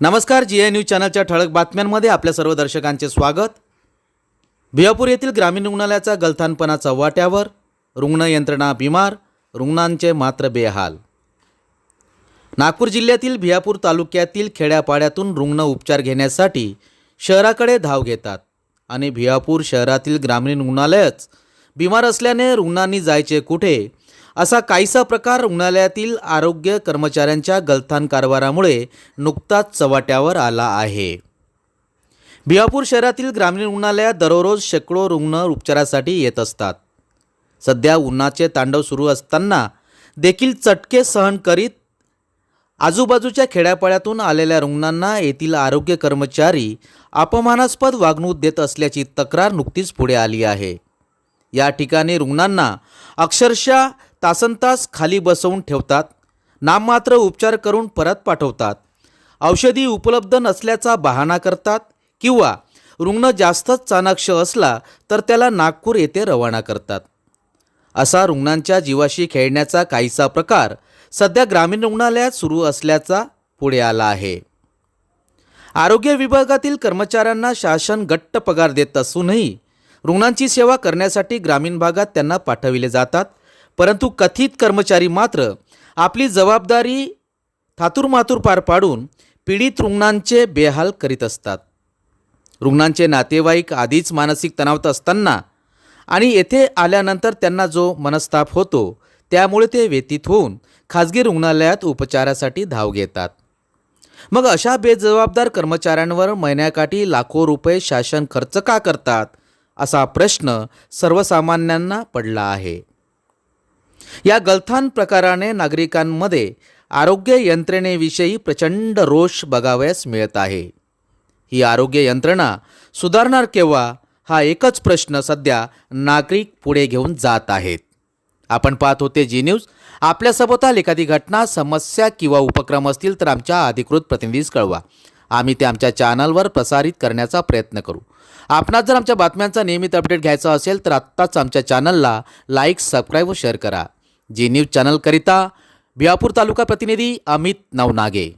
नमस्कार जी I news चॅनलच्या ठळक बातम्यांमध्ये आपल्या सर्व दर्शकांचे स्वागत. भियापूर येथील ग्रामीण रुग्णालयाचा गलथानपणा चव्हाट्यावर रुग्ण यंत्रणा बिमार रुग्णांचे मात्र बेहाल. नागपूर जिल्ह्यातील भियापूर तालुक्यातील खेड्यापाड्यातून रुग्ण उपचार घेण्यासाठी शहराकडे धाव घेतात आणि भियापूर शहरातील ग्रामीण रुग्णालयच बिमार असल्याने रुग्णांनी जायचे कुठे? असा काहीसा प्रकार रुग्णालयातील आरोग्य कर्मचाऱ्यांच्या गलथान कारभारामुळे नुकताच चव्हाट्यावर आला आहे. भिवापूर शहरातील ग्रामीण रुग्णालयात दररोज शेकडो रुग्ण उपचारासाठी येत असतात. सध्या उन्हाचे तांडव सुरू असताना देखील चटके सहन करीत आजूबाजूच्या खेड्यापाड्यातून आलेल्या रुग्णांना येथील आरोग्य कर्मचारी अपमानास्पद वागणूक देत असल्याची तक्रार नुकतीच पुढे आली आहे. या ठिकाणी रुग्णांना अक्षरशः तासनतास खाली बसवून ठेवतात नाममात्र उपचार करून परत पाठवतात औषधी उपलब्ध नसल्याचा बहाणा करतात किंवा रुग्ण जास्तच चाणाक्ष असला तर त्याला नागपूर येथे रवाना करतात. असा रुग्णांच्या जीवाशी खेळण्याचा काहीसा प्रकार सध्या ग्रामीण रुग्णालयात सुरू असल्याचा पुढे आला आहे. आरोग्य विभागातील कर्मचाऱ्यांना शासन गट्ट पगार देत असूनही रुग्णांची सेवा करण्यासाठी ग्रामीण भागात त्यांना पाठविले जातात. परंतु कथित कर्मचारी मात्र आपली जबाबदारी थातूरमातूर पार पाडून पीडित रुग्णांचे बेहाल करीत असतात. रुग्णांचे नातेवाईक आधीच मानसिक तणावात असताना आणि येथे आल्यानंतर त्यांना जो मनस्ताप होतो त्यामुळे ते व्यतीत होऊन खाजगी रुग्णालयात उपचारासाठी धाव घेतात. मग अशा बेजबाबदार कर्मचाऱ्यांवर महिन्याकाठी लाखो रुपये शासन खर्च का करतात? असा प्रश्न सर्वसामान्यांना पडला आहे. या गलथान प्रकाराने नागरिकांमध्ये आरोग्य यंत्रणेविषयी प्रचंड रोष बघावयास मिळत आहे. ही आरोग्य यंत्रणा सुधारणार केव्हा? हा एकच प्रश्न सध्या नागरिक पुढे घेऊन जात आहेत. आपण पाहत होते जी न्यूज. आपल्यासोबत एखादी घटना समस्या किंवा उपक्रम असतील तर आमच्या अधिकृत प्रतिनिधीस कळवा. आम्ही ते आमच्या चॅनलवर प्रसारित करण्याचा प्रयत्न करू. आपणास जर आमच्या बातम्यांचा नियमित अपडेट घ्यायचा असेल तर आत्ताच आमच्या चॅनलला लाईक सबस्क्राईब व शेअर करा. जी न्यूज चॅनलकरिता भियापूर तालुका प्रतिनिधी अमित नवनागे.